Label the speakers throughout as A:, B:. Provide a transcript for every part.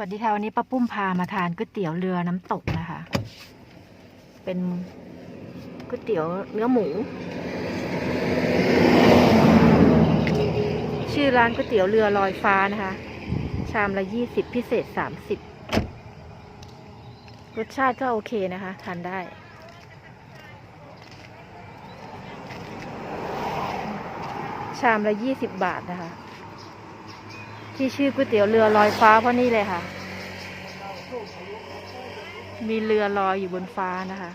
A: วัสดีค่ะวันนี้ป้าปุ้มพามาทานก๋วยเตี๋ยวเรือน้ำตกนะคะ เป็นก๋วยเตี๋ยวเนื้อหมู ชื่อร้านก๋วยเตี๋ยวเรือลอยฟ้านะคะ ชามละยี่สิบพิเศษสามสิบรสชาติก็โอเคนะคะ ทานได้ ชามละยี่สิบบาทนะคะ ที่ชื่อก๋วยเตี๋ยวเรือลอยฟ้าเพราะนี่เลยค่ะ มีเรือลอยอยู่บนฟ้านะคะ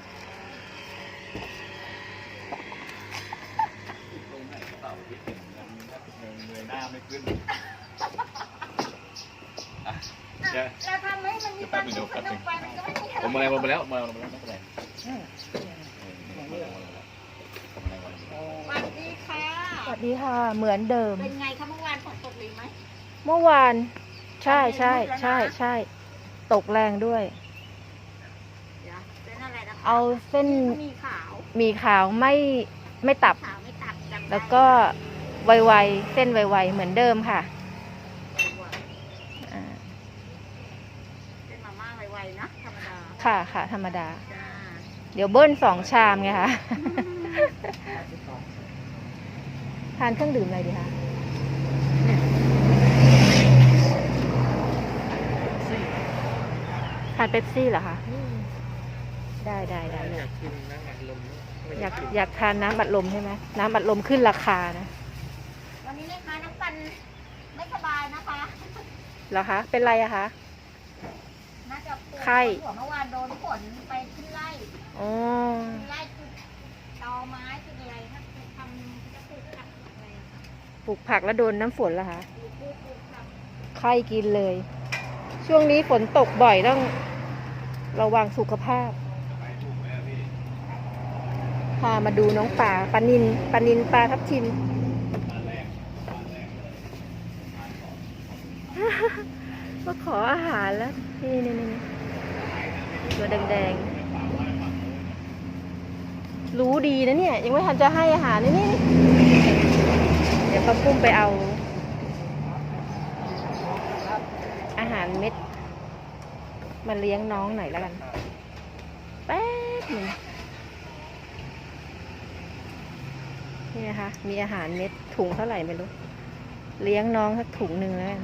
B: เงยหน้าไม่ขึ้นอะเดี๋ยว
C: เราทำให้มันมีความสุขสนุกไปมันก็ไม่มีอะไร
B: ผมมาแล้วผมมาแล้วมาแล้วมาแล้วไม่เป็นไรเออมาแล้วมาแล้วมาแล้วมาแล้ว
C: สวัสดีค่ะ
A: สวัสดีค่ะ เหมือนเดิม
C: เป็นไงคะเมื่อวานฝนตกหรือไหม
A: เมื่อวาน ใช่ใช่ใช่ใช่ ตกแรงด้วย
C: เดี๋ยวเป็นอะไรนะคะ
A: เอาเส้น
C: มีขาว
A: หมีขาวไม่ไม่ตับ
C: ขาวไม่ตัดจำได้
A: แล้วก็ไวๆเส้นไวๆเหมือนเดิมค่ะอ่า
C: เป็นมาม่าไวๆนะธรรมดา
A: ค่ะค่ะธรรมดา
C: จ้า
A: เดี๋ยวเบิ้ลสองชามไงคะ ทานเครื่องดื่มอะไรดีคะานเป๊ปซี่เหรอคะได้ได้ได้เลย
D: กินน้ำอัดลม
A: อยากอยากทานน้ำบัดลมใช่ไหมน้ำบัดลมขึ้นราคานะ
C: วันนี้นะคะน้ำปันไม่สบายนะคะ
A: เหรอคะ เป็นไรอะคะ
C: น่าจะปวด
A: ไข้
C: หัวเมื่อวานโดนฝนไปขึ้นไล่
A: อ๋อ
C: ขึ้นไล่คือตอไม้คืออะไรนะคือทำจะปลูกผักอะไรอะค่ะ
A: ปลูกผักแล้วโดนน้ำฝนเหรอคะ
C: ปลูกปลูกปลูกผัก
A: ไข้กินเลย ช่วงนี้ฝนตกบ่อยต้อง ระวังสุขภาพ พามาดูน้องป่าปลานินปลานินปลาทับทิมมาขออาหารแล้ว นี่นี่นี่ตัวแดงๆ รู้ดีนะเนี่ย ยังไม่ทันจะให้อาหารนี่นี่ เดี๋ยวป้าปุ้มไปเอาอาหารเม็ด มาเลี้ยงน้องหน่อยแล้วกัน แป๊บหนึ่งนี่นะคะ มีอาหารเม็ดถุงเท่าไหร่ไม่รู้ เลี้ยงน้องสักถุงหนึ่งแล้วกัน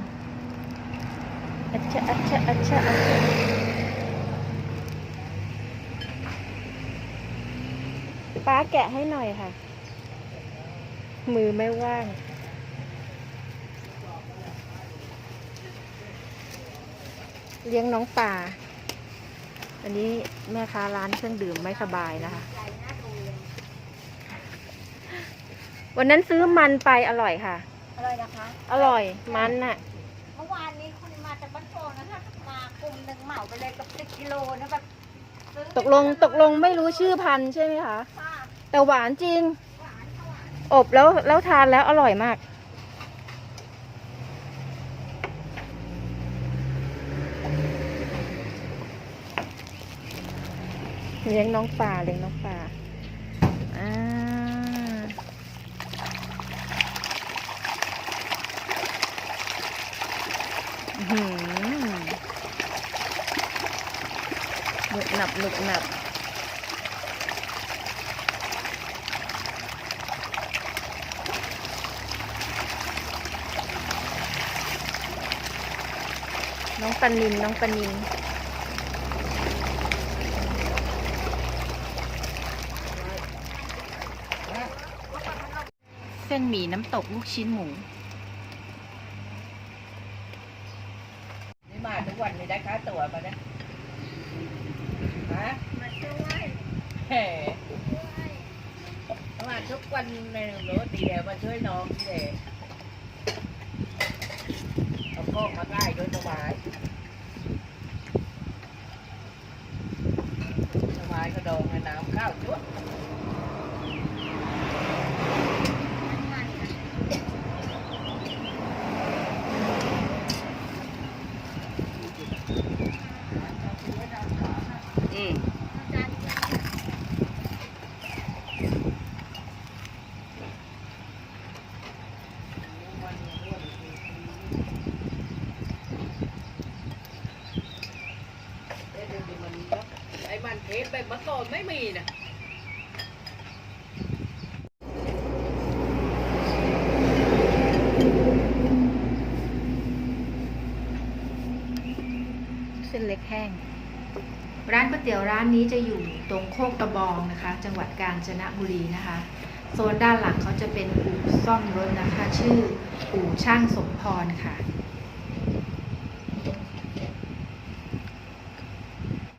A: อัชชะอัชชะอัชชะอัชชะป้าแกะให้หน่อยค่ะ มือไม่ว่าง เลี้ยงน้องป่า อันนี้แม่ค้าร้านเครื่องดื่มไม่สบายนะคะ
C: ใหญ่น่าดูเลย
A: วันนั้นซื้อมันไปอร่อยค่ะ
C: อะไรนะคะ
A: อร่อยมันน่ะ
C: เมื่อวานนี้คุณมาจากบ้านโป่งนะคะมากลุ่มหนึ่งเหมาไปเลยกับสิบกิโลนะแบบซื้อ
A: ตกลงตกลงไม่รู้ชื่อพันธุ์ใช่ไหมคะ
C: ค่ะ
A: แต่หวานจริง
C: หวานค่ะหวาน
A: อบแล้วแล้วทานแล้วอร่อยมาก เลี้ยงน้องป่าเลี้ยงน้องป่าอ่าหือหนุบหนับหนุบหนับน้องปานินน้องปานิน ส้นหมี่น้ำตกลูกชิ้นหมู
D: นี่มาทุกวันนี้ได้ค่าตั๋วมาเนี่ยฮะ
C: มาช่วย
D: แหมมาทุกวันในรถตีเดียวมาช่วยน้องดีเด็กเอากล้มาใกล้ด้วยสบายสบายกระดองในน้ำข้าวจุ๊บอืม
A: น
D: เมื่อก่อนไม่มีนะ
A: เส้นเล็กแห้ง ร้านก๋วยเตี๋ยวร้านนี้จะอยู่ตรงโคกตะบองนะคะ จังหวัดกาญจนบุรีนะคะโซนด้านหลังเขาจะเป็นอู่ซ่อมรถนะคะ ชื่ออู่ช่างสมพรค่ะ